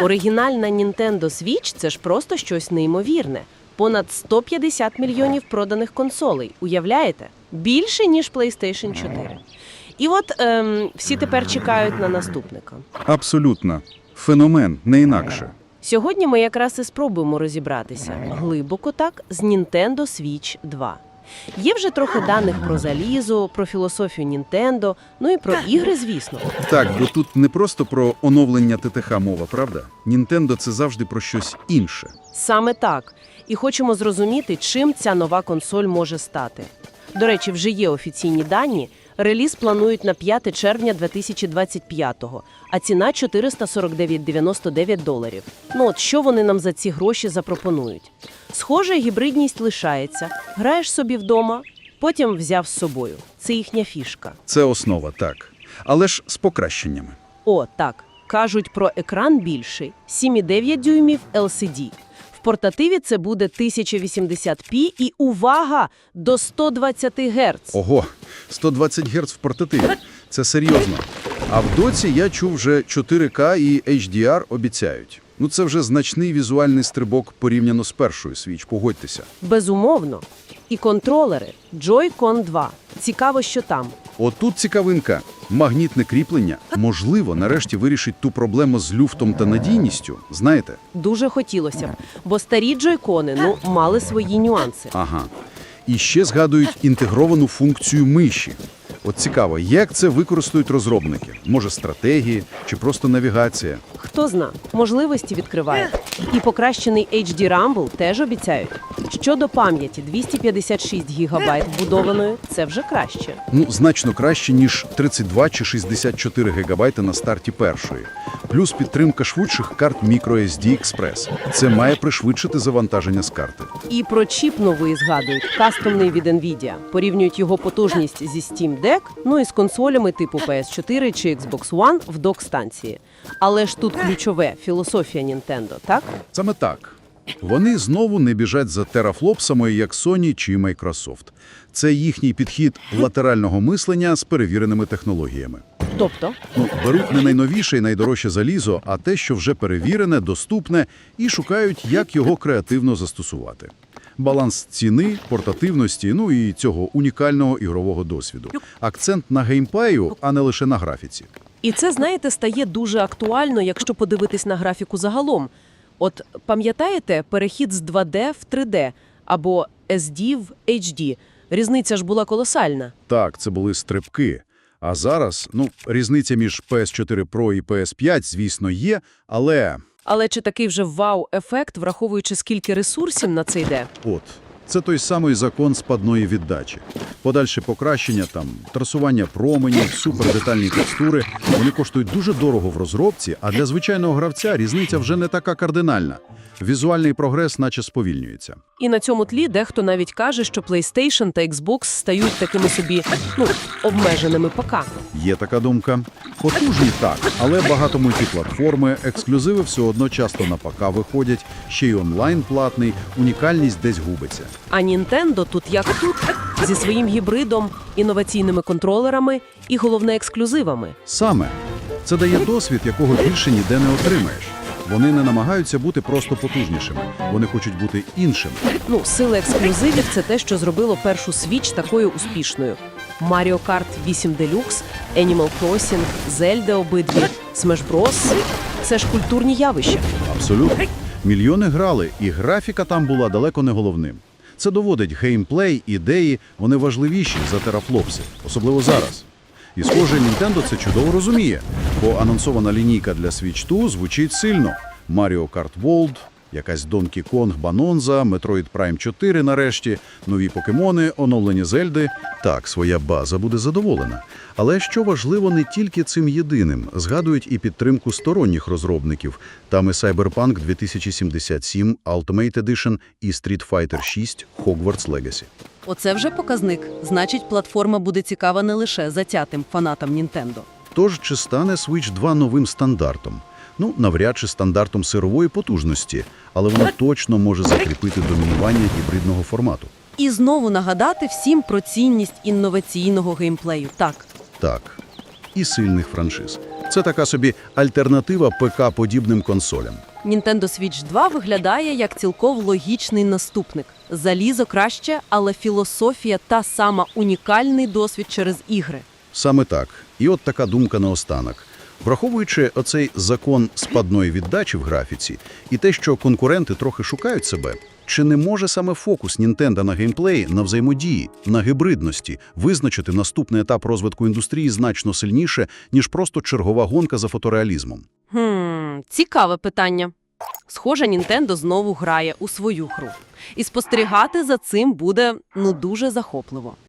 Оригінальна Nintendo Switch – це ж просто щось неймовірне. Понад 150 мільйонів проданих консолей. Уявляєте? Більше, ніж PlayStation 4. І от ем, всі тепер чекають на наступника. Абсолютно. Феномен, не інакше. Сьогодні ми якраз і спробуємо розібратися глибоко так з Nintendo Switch 2. Є вже трохи даних про залізо, про філософію Нінтендо, ну і про ігри, звісно. Так, бо тут не просто про оновлення ТТХ мова, правда? Нінтендо це завжди про щось інше. Саме так. І хочемо зрозуміти, чим ця нова консоль може стати. До речі, вже є офіційні дані. Реліз планують на 5 червня 2025-го, а ціна 449,99 доларів. Ну от що вони нам за ці гроші запропонують? Схоже, гібридність лишається. Граєш собі вдома, потім взяв з собою. Це їхня фішка. Це основа, так. Але ж з покращеннями. О, так. Кажуть про екран більший 7,9 дюймів LCD. Портативі це буде 1080p і увага до 120 Гц. Ого, 120 Гц в портативі. Це серйозно. А в доці я чув вже 4К і HDR обіцяють. Ну це вже значний візуальний стрибок порівняно з першою свіч, погодьтеся. Безумовно. І контролери Joy-Con 2. Цікаво, що там. Отут цікавинка. Магнітне кріплення, можливо, нарешті вирішить ту проблему з люфтом та надійністю. Знаєте? Дуже хотілося б, бо старі джойкони ну, мали свої нюанси. Ага. І ще згадують інтегровану функцію миші. От цікаво, як це використають розробники? Може, стратегії чи просто навігація? Хто зна, можливості відкриває. І покращений HD Rumble теж обіцяють. Щодо пам'яті 256 ГБ вбудованої це вже краще. Ну, значно краще, ніж 32 чи 64 гігабайти на старті першої. Плюс підтримка швидших карт microSD Express. Це має пришвидшити завантаження з карти. І про чіп новий згадують, кастомний від Nvidia. Порівнюють його потужність зі Steam Deck, ну і з консолями типу PS4 чи Xbox One в док-станції. Але ж тут ключове філософія Nintendo, так? Саме так. Вони знову не біжать за терафлопсами, як Sony чи Microsoft. Це їхній підхід латерального мислення з перевіреними технологіями. Тобто, Ну, беруть не найновіше і найдорожче залізо, а те, що вже перевірене, доступне, і шукають, як його креативно застосувати. Баланс ціни, портативності, ну і цього унікального ігрового досвіду. Акцент на геймплею, а не лише на графіці. І це, знаєте, стає дуже актуально, якщо подивитись на графіку загалом. От пам'ятаєте перехід з 2D в 3D або SD в HD? Різниця ж була колосальна. Так, це були стрибки. А зараз, ну, різниця між PS4 Pro і PS5, звісно, є, але Але чи такий вже вау-ефект, враховуючи скільки ресурсів на це йде? от, це той самий закон спадної віддачі. Подальше покращення, там, трасування променів, супердетальні текстури, вони коштують дуже дорого в розробці, а для звичайного гравця різниця вже не така кардинальна. Візуальний прогрес наче сповільнюється. І на цьому тлі дехто навіть каже, що PlayStation та Xbox стають такими собі ну обмеженими ПК. Є така думка. Потужні так, але багато мультиплатформи, ексклюзиви все одно часто на ПК виходять, ще й онлайн платний, унікальність десь губиться. А Nintendo тут як тут зі своїм гібридом, інноваційними контролерами і головне ексклюзивами. Саме це дає досвід, якого більше ніде не отримаєш. Вони не намагаються бути просто потужнішими, вони хочуть бути іншими. Ну, сила ексклюзивів це те, що зробило першу Switch такою успішною. Mario Kart 8 Deluxe, Animal Crossing, Zelda обидві, Smash Bros. – це ж культурні явища. Абсолютно. Мільйони грали, і графіка там була далеко не головним. Це доводить геймплей, ідеї, вони важливіші за терафлопси, особливо зараз. І схоже, Nintendo це чудово розуміє, бо анонсована лінійка для Switch 2 звучить сильно. Mario Kart World, якась Donkey Kong Banonza, Metroid Prime 4 нарешті, нові покемони, оновлені Зельди. Так, своя база буде задоволена. Але що важливо не тільки цим єдиним, згадують і підтримку сторонніх розробників. Там і Cyberpunk 2077, Ultimate Edition і Street Fighter 6 Hogwarts Legacy. Оце вже показник. Значить, платформа буде цікава не лише затятим фанатам Nintendo. Тож, чи стане Switch 2 новим стандартом? Ну, навряд чи стандартом сирової потужності, але воно точно може закріпити домінування гібридного формату. І знову нагадати всім про цінність інноваційного геймплею. Так, Так, і сильних франшиз. Це така собі альтернатива ПК-подібним консолям. Nintendo Switch 2 виглядає як цілком логічний наступник. Залізо краще, але філософія та сама унікальний досвід через ігри. Саме так. І от така думка наостанок. Враховуючи оцей закон спадної віддачі в графіці і те, що конкуренти трохи шукають себе, чи не може саме фокус Нінтендо на геймплеї, на взаємодії, на гібридності визначити наступний етап розвитку індустрії значно сильніше, ніж просто чергова гонка за фотореалізмом? Хм, цікаве питання. Схоже, Nintendo знову грає у свою гру. І спостерігати за цим буде ну дуже захопливо.